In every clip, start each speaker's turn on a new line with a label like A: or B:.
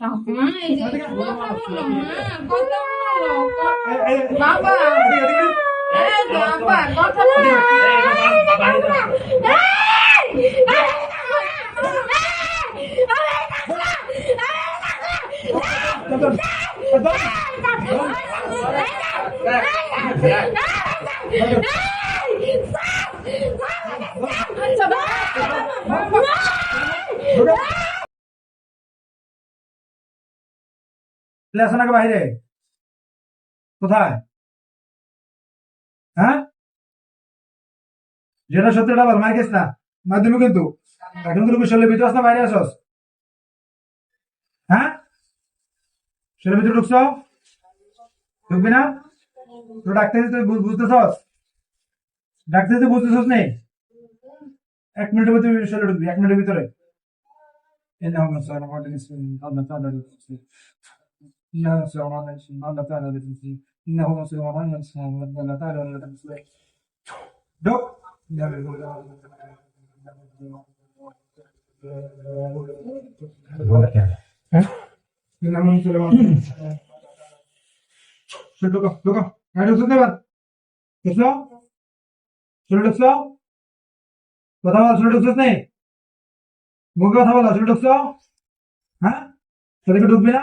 A: అమ్మా
B: ఇది బాబా బాబా బాబా
A: চলে আসো নাকি বাইরে। কোথায়? হ্যাঁ? যেটা সত্যি ডাবল মার গেছ না। মাধ্যমে কিন্তু। এখন তুমি শরীরের ভিতরে আস বাইরে আসস? হ্যাঁ? শরীরের ভিতরে ঢুকছ? ঢুকবি না? তো ডাকতে তুই বুঝতেছস? ডাকতে তুই বুঝতেছস নেই এক মিনিটের ভিতরে শরীরে ঢুকবি, এক মিনিটের ভিতরে। এনে হবে স্যার আমাদের إنه سيرانا الله تعالى بنفسه إنه سيرانا ينصر الله تعالى بنفسه دو لا चलो रुको रुको सुनने बात किसलो सुनो डुसलो बताओ सुनो डुसलो नहीं मुँह का था बोला सुनो डुसलो हाँ तेरे को डूब मिला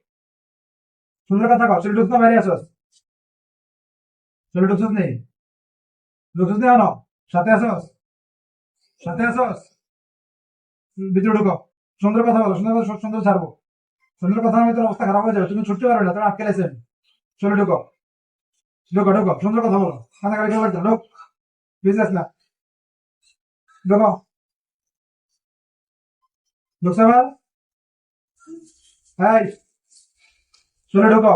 A: কথা কর চলে ঢুকতে বাইরে আসস চলে ঢুকছিস নেই ঢুকছিস নেই আনো সাথে আসস সাথে আসস ভিতরে ঢুকো। সুন্দর কথা বলো, সুন্দর কথা, সুন্দর ছাড়বো। সুন্দর কথা আমি তোর অবস্থা খারাপ হয়ে যাবে, তুমি ছুটতে পারবে না তুমি আটকে লেছেন চলে ঢুকো। ঢুকো ঢুকো, সুন্দর কথা বলো। খানা গাড়ি খেলা ঢুক। বিজনেস না। ঢুকো। ঢুকছে এই চলে ঢুকো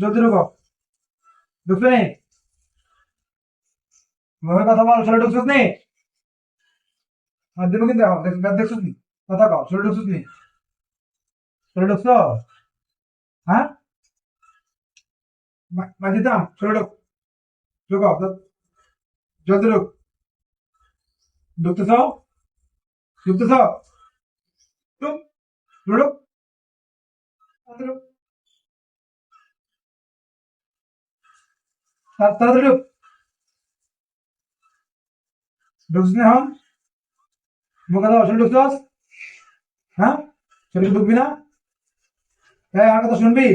A: জলদি ঢুকো ঢুকছে নি? মুখে কথা বল চলে ঢুকছিস নি? আর দেবো কিন্তু দেখছিস নি? কথা কও চলে ঢুকছিস নি? চলে ঢুকছো? হ্যাঁ? মা- মা দিতাম চলে ঢুক। ঢুকো। জলদি ঢুক। ঢুকতেছ? ঢুকতেছ? ঢুক ঢুক ঢুক। ঢুক। ঢুকছিস না এখন মুখে দাও শুনে ঢুকছস হ্যাঁ শরীরে ঢুকবি না হ্যাঁ আমার কথা শুনবি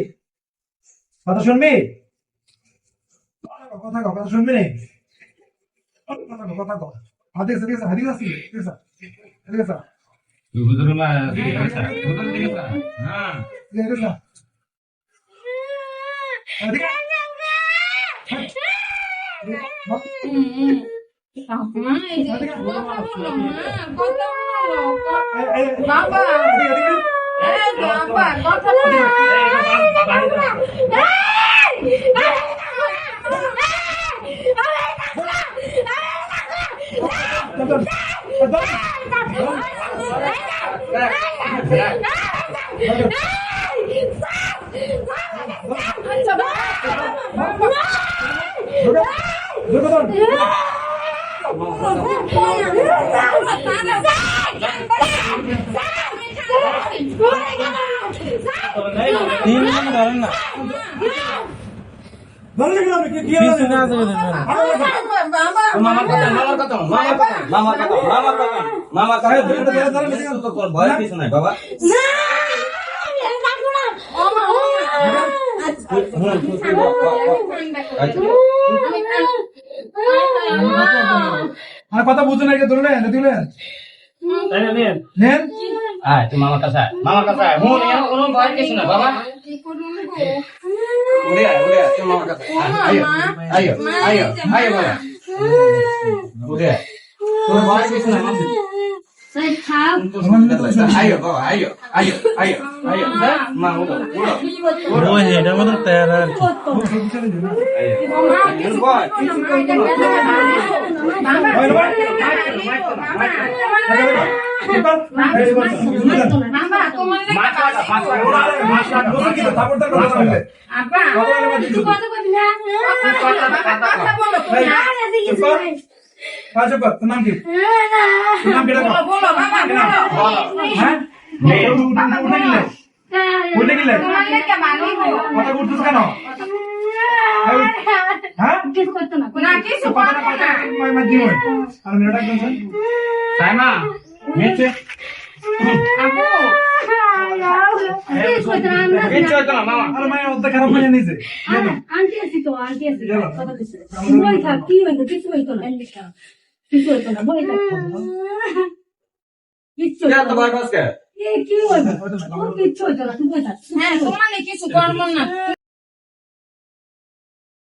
A: কথা শুনবি কথা কও কথা শুনবি নি কথা কও কথা কও হাতে গেছে দেখেছ হাতে গেছে
B: Gubernurlah,
A: gubernur. tiga
B: Nah, tiga lah. Gambar,
A: gambar, eh, gambar. ঢুকে ঢুকে তোর
C: তিনজন ধরেন না
D: বাবা
A: আর কথা বুঝো না কে ধরলেন দিলেন নেন।
D: আয় তুই মামার কাছে মামার কাছে এর কোনো ভয় কিছু নাই বাবা। উড়ে আয় উড়ে Udah, udah, cuma udah. Ayo, ayo,
C: ayo, ayo, Mama. Udah. Turun bisa
B: nanti. Saya tahu. Ayo, bawa, ayo, ayo, ayo, ayo.
A: নাম কি নাম কি
B: বলো বলো বলো
A: হ্যাঁ উঠে গেলে উঠে গেলে
B: তোমার লেগে ভালো
A: কথা উঠছিস কেন হ্যাঁ?
B: কিছু করতো না না কিছু
A: কথা
B: না।
A: কথা কি হয় আর মেয়েটা একদম
D: সাইমা
A: মেয়েছে?
B: আব্বু কিছু করতো না আমরা
D: কিচ্ছু না মামা
A: আর মায়ের অর্ধেক খারাপ হয়ে নিয়েছে।
E: আন্টি আছি তো আন্টি আছি। কথা দিছে। বই থাক কি হইতো কিছু হইতো না। কিছু হইতো না বই থাক কিচ্ছু
D: কে
E: হইতো
D: তো
E: না।
D: ভয় পাস কি?
E: হইতো কিচ্ছু হইতো না তুই বই থাক।
B: হ্যাঁ তোমার কিছু করব না।